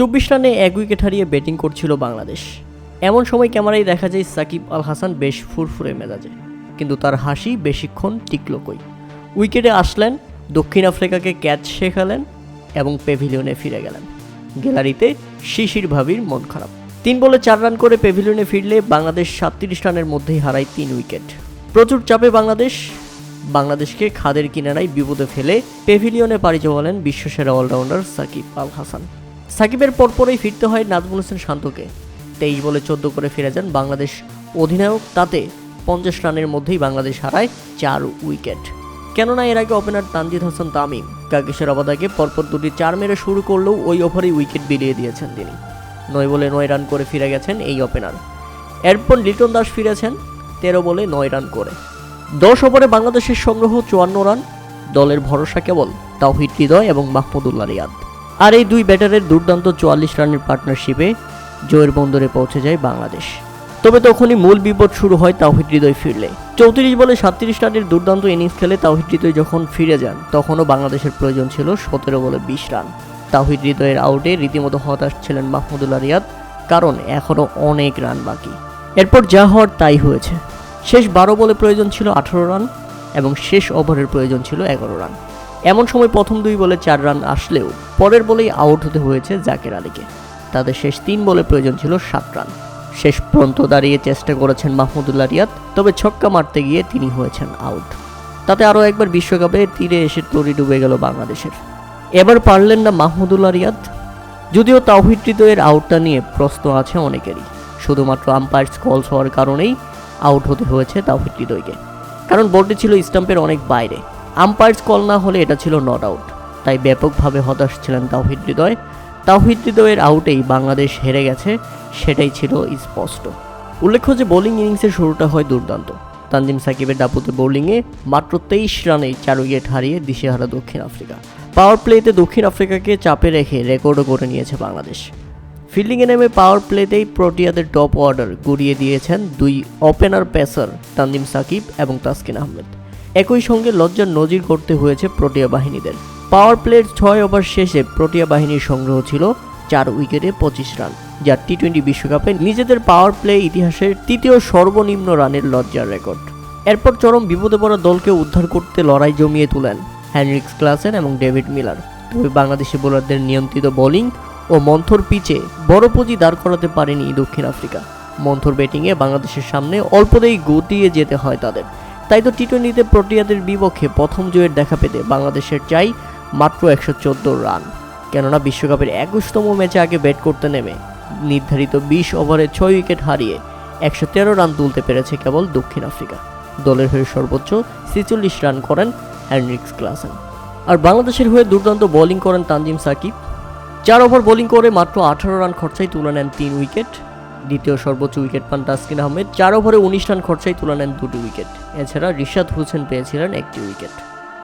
চব্বিশ রানে এক উইকেট হারিয়ে ব্যাটিং করছিল বাংলাদেশ। এমন সময় ক্যামেরায় দেখা যায় সাকিব আল হাসান বেশ ফুরফুরে মেজাজে, কিন্তু তার হাসি বেশিক্ষণ টিকল কই। উইকেটে আসলেন, দক্ষিণ আফ্রিকাকে ক্যাচ শেখালেন এবং পেভিলিয়নে ফিরে গেলেন। গ্যালারিতে শিশির ভাবির মন খারাপ। তিন বলে চার রান করে পেভিলিয়নে ফিরলে বাংলাদেশ সাতত্রিশ রানের মধ্যেই হারায় তিন উইকেট। প্রচুর চাপে বাংলাদেশ, বাংলাদেশকে খাদের কিনারায় বিপদে ফেলে পেভিলিয়নে পাড়ি জমালেন বিশ্বসেরা অলরাউন্ডার সাকিব আল হাসান। সাকিবের পরপরই ফিরতে হয় নাজমুল হোসেন শান্তকে। তেইশ বলে চোদ্দ করে ফিরে যান বাংলাদেশ অধিনায়ক, তাতে পঞ্চাশ রানের মধ্যেই বাংলাদেশ হারায় চার উইকেট। কেননা এর আগে ওপেনার তানজিদ হাসান তামিম কাকেশের অবদাকে পরপর দুটি চার মেরে শুরু করলেও ওই ওভারেই উইকেট বিলিয়ে দিয়েছেন তিনি। নয় বলে নয় রান করে ফিরে গেছেন এই ওপেনার। এরপর লিটন দাস ফিরেছেন তেরো বলে নয় রান করে। দশ ওভারে বাংলাদেশের সংগ্রহ চুয়ান্ন রান। দলের ভরসা কেবল তাওহিদ হৃদয় এবং মাহমুদুল্লাহ রিয়াদ। আর এই দুই ব্যাটারের দুর্দান্ত চুয়াল্লিশ রানের পার্টনারশিপে জয়ের বন্দরে পৌঁছে যায় বাংলাদেশ। তবে তখনই মূল বিপদ শুরু হয় তাওহিদ হৃদয় ফিরলে। চৌত্রিশ বলে সাতত্রিশ রানের দুর্দান্ত ইনিংস খেলে তাওহিদ হৃদয় যখন ফিরে যান, তখনও বাংলাদেশের প্রয়োজন ছিল সতেরো বলে বিশ রান। তাওহিদ হৃদয়ের আউটে রীতিমতো হতাশ ছিলেন মাহমুদুল্লাহ রিয়াদ, কারণ এখনও অনেক রান বাকি। এরপর যা হওয়ার তাই হয়েছে। শেষ বারো বলে প্রয়োজন ছিল আঠারো রান এবং শেষ ওভারের প্রয়োজন ছিল এগারো রান। এমন সময় প্রথম দুই বলে চার রান আসলেও পরের বলেই আউট হতে হয়েছে জাকের আলীকে। তাদের শেষ তিন বলে প্রয়োজন ছিল সাত রান। শেষ পর্যন্ত দাঁড়িয়ে চেষ্টা করেছেন মাহমুদুল্লাহ রিয়াদ, তবে ছক্কা মারতে গিয়ে তিনি হয়েছেন আউট। তাতে আরও একবার বিশ্বকাপে তীরে এসে তরি ডুবে গেল বাংলাদেশের। এবার পারলেন না মাহমুদুল্লাহ রিয়াদ, যদিও তাওহিদ হৃদয়ের আউটটা নিয়ে প্রশ্ন আছে অনেকেরই। শুধুমাত্র আম্পায়ার্স কলস হওয়ার কারণেই আউট হতে হয়েছে তাওহিদ হৃদয়কে। কারণ বলটি ছিল স্টাম্পের অনেক বাইরে। আম্পায়ার্স কল না হলে এটা ছিল নট আউট তাই ব্যাপকভাবে হতাশ ছিলেন তাওহিদ হৃদয়। তাওহিদ হৃদয়ের আউটেই বাংলাদেশ হেরে গেছে, সেটাই ছিল স্পষ্ট। উল্লেখ্য যে বোলিং ইনিংসের শুরুটা হয় দুর্দান্ত। তানজিম সাকিবের ডাপুতে বোলিংয়ে মাত্র তেইশ রানেই চার উইকেট হারিয়ে দিশেহারা দক্ষিণ আফ্রিকা। পাওয়ার প্লেতে দক্ষিণ আফ্রিকাকে চাপে রেখে রেকর্ডও করে নিয়েছে বাংলাদেশ। ফিল্ডিংয়ে নেমে পাওয়ার প্লেতেই প্রোটিয়াদের টপ অর্ডার গুড়িয়ে দিয়েছেন দুই ওপেনার পেসার তানজিম সাকিব এবং তাসকিন আহমেদ। একই সঙ্গে লজ্জার নজির করতে হয়েছে প্রোটিয়া বাহিনীদের। পাওয়ার প্লের ছয় ওভার শেষে প্রোটিয়া বাহিনীর সংগ্রহ ছিল চার উইকেটে পঁচিশ রান, যা টি টোয়েন্টি বিশ্বকাপে নিজেদের পাওয়ার প্লে ইতিহাসের তৃতীয় সর্বনিম্ন রানের লজ্জার রেকর্ড। এরপর চরম বিপদে পড়া দলকে উদ্ধার করতে লড়াই জমিয়ে তুলেন হ্যানরিক্স ক্লাসেন এবং ডেভিড মিলার। তবে বাংলাদেশি বোলারদের নিয়ন্ত্রিত বোলিং ও মন্থর পিচে বড় পুঁজি দাঁড় করাতে পারেনি দক্ষিণ আফ্রিকা। মন্থর ব্যাটিংয়ে বাংলাদেশের সামনে অল্পতেই গতিয়ে যেতে হয় তাদের। তাই তো টি টোয়েন্টিতে প্রোটিয়াদের বিপক্ষে প্রথম জয়ের দেখা পেতে বাংলাদেশের চাই মাত্র একশো চোদ্দ রান। কেননা বিশ্বকাপের একুশতম ম্যাচে আগে ব্যাট করতে নেমে নির্ধারিত বিশ ওভারে ছয় উইকেট হারিয়ে একশো তেরো রান তুলতে পেরেছে কেবল দক্ষিণ আফ্রিকা। দলের হয়ে সর্বোচ্চ ছেচল্লিশ রান করেন হ্যানরিক্স ক্লাসেন। আর বাংলাদেশের হয়ে দুর্দান্ত বোলিং করেন তানজিম সাকিব। চার ওভার বোলিং করে মাত্র আঠারো রান খরচায় তুলে নেন তিন উইকেট। দ্বিতীয় সর্বোচ্চ উইকেট পান তাসকিন আহমেদ। চার ওভারে উনিশ রান খরচায় তুলে নেন দুটি উইকেট। এছাড়া রিশাদ হোসেন পেয়েছিলেন একটি উইকেট।